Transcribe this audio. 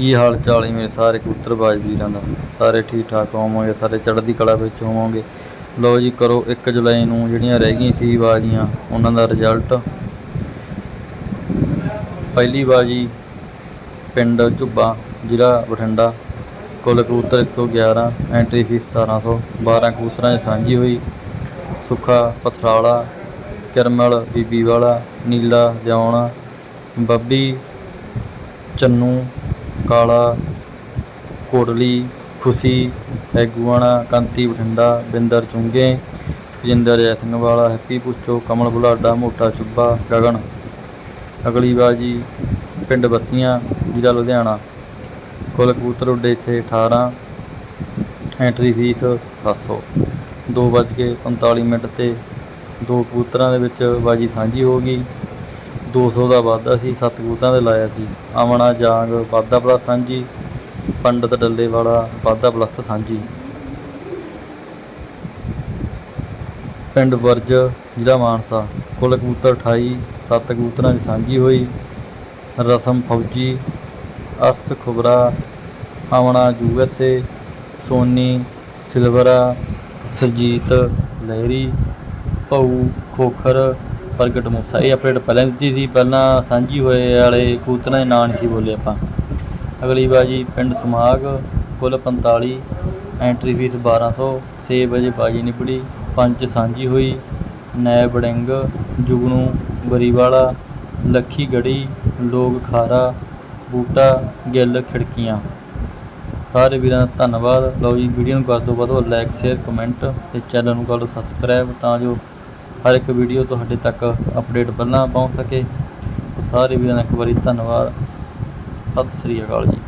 ਕੀ ਹਾਲ ਚਾਲ ਹੈ ਮੇਰੇ ਸਾਰੇ ਕਬੂਤਰਬਾਜ਼ ਵੀਰਾਂ ਦਾ? ਸਾਰੇ ਠੀਕ ਠਾਕ ਹੋਵੋਗੇ? ਸਾਰੇ ਚੜ੍ਹਦੀ ਕਲਾ ਵਿੱਚ ਹੋਵੋਗੇ? ਲਓ ਜੀ, ਕਰੋ 1 ਜੁਲਾਈ ਨੂੰ ਜਿਹੜੀਆਂ ਰਹਿ ਗਈਆਂ ਸੀ ਬਾਜ਼ੀਆਂ, ਉਹਨਾਂ ਦਾ ਰਿਜ਼ਲਟ ਪਹਿਲੀ ਬਾਜ਼ੀ ਪਿੰਡ ਝੁੱਬਾ, ਜ਼ਿਲ੍ਹਾ ਬਠਿੰਡਾ, ਕੁੱਲ ਕਬੂਤਰ 111 ਐਂਟਰੀ ਫੀਸ 1700 12 ਕਬੂਤਰਾਂ 'ਚ ਸਾਂਝੀ ਹੋਈ। ਸੁੱਖਾ, ਪਥਰਾਲਾ, ਕਿਰਮਲ, ਬੀਬੀ ਵਾਲਾ, ਨੀਲਾ, ਜੌਣਾ, ਬੱਬੀ, ਚੰਨੂ ਕਾਲਾ, ਕੋਟਲੀ, ਖੁਸ਼ੀ, ਹੈਗੂਆਣਾ, ਕੰਤੀ, ਬਠਿੰਡਾ, ਬਿੰਦਰ ਚੁੰਗੇ, ਸੁਖਜਿੰਦਰ ਜੈ ਸਿੰਘ ਵਾਲਾ ਹੈਪੀ ਪੁੱਛੋ, ਕਮਲ ਬੁਲਾਡਾ, ਮੋਟਾ ਚੁੱਬਾ ਗਗਨ। ਅਗਲੀ ਬਾਜੀ, ਪਿੰਡ ਬੱਸੀਆਂ, ਜ਼ਿਲ੍ਹਾ ਲੁਧਿਆਣਾ। ਕੁੱਲ ਕਬੂਤਰ ਉੱਡੇ ਇੱਥੇ 18 ਐਂਟਰੀ ਫੀਸ 700 ਦੋ ਵੱਜ ਕੇ 45 ਮਿੰਟ ਤੇ ਦੋ ਕਬੂਤਰਾਂ ਦੇ ਵਿੱਚ ਬਾਜੀ ਸਾਂਝੀ ਹੋ ਗਈ। 200 ਦਾ ਵਾਧਾ ਸੀ, ਸੱਤ ਕਬੂਤਰਾਂ ਦੇ ਲਾਇਆ ਸੀ। ਆਮਣਾ, ਜਾਂਗ, ਵਾਧਾ ਪਲੱਸ ਸਾਂਝੀ, ਪੰਡਤ ਡੱਲੇ ਵਾਲਾ, ਵਾਧਾ ਪਲੱਸ ਸਾਂਝੀ। ਪਿੰਡ ਵਰਜ, ਜ਼ਿਲ੍ਹਾ ਮਾਨਸਾ। ਕੁੱਲ ਕਬੂਤਰ 28 ਸੱਤ ਕਬੂਤਰਾਂ ਦੀ ਸਾਂਝੀ ਹੋਈ। ਰਸਮ ਫੌਜੀ, ਅਰਸ ਖੁਬਰਾ, ਆਮਣਾ ਯੂਐਸਏ ਸੋਨੀ, ਸਿਲਵਰਾ, ਸਰਜੀਤ, ਲਹਿਰੀ, ਭਾਊ, ਖੋਖਰ ਪ੍ਰਗਟ ਮੂਸਾ, ਇਹ ਅਪਡੇਟ ਪਹਿਲਾਂ ਦਿੱਤੀ ਸੀ, ਪਹਿਲਾਂ ਸਾਂਝੀ ਹੋਏ ਵਾਲੇ ਕੂਤਰਾਂ ਦੇ ਨਾਂ ਨਹੀਂ ਸੀ ਬੋਲੇ ਆਪਾਂ। ਅਗਲੀ ਬਾਜੀ ਪਿੰਡ ਸਮਾਗ, ਕੁੱਲ 45 ਐਂਟਰੀ ਫੀਸ 1200 ਛੇ ਵਜੇ ਬਾਜੀ ਨਿਪੜੀ ਪੰਜ ਸਾਂਝੀ ਹੋਈ ਨੈ ਬੜਿੰਗ ਜੁਗਨੂ, ਬਰੀਵਾਲਾ ਲੱਖੀ ਗੜੀ ਲੋਕ ਖਾਰਾ, ਬੂਟਾ, ਗਿੱਲ, ਖਿੜਕੀਆਂ। ਸਾਰੇ ਵੀਰਾਂ ਦਾ ਧੰਨਵਾਦ। ਲਓ ਜੀ ਵੀਡੀਓ ਨੂੰ ਕਰ ਦਿਓ ਵੱਧ ਤੋਂ ਵੱਧ ਲਾਈਕ ਸ਼ੇਅਰ ਕਮੈਂਟ ਤੇ ਚੈਨਲ ਨੂੰ ਕਰ ਦਿਓ ਸਬਸਕ੍ਰਾਈਬ ਤਾਂ ਜੋ ਹਰ ਇੱਕ ਵੀਡੀਓ ਤੁਹਾਡੇ ਤੱਕ ਅਪਡੇਟ ਪਹਿਲਾਂ ਪਹੁੰਚ ਸਕੇ। ਸਾਰੇ ਵੀਰਾਂ ਦਾ ਇੱਕ ਵਾਰੀ ਧੰਨਵਾਦ। ਸਤਿ ਸ੍ਰੀ ਅਕਾਲ ਜੀ।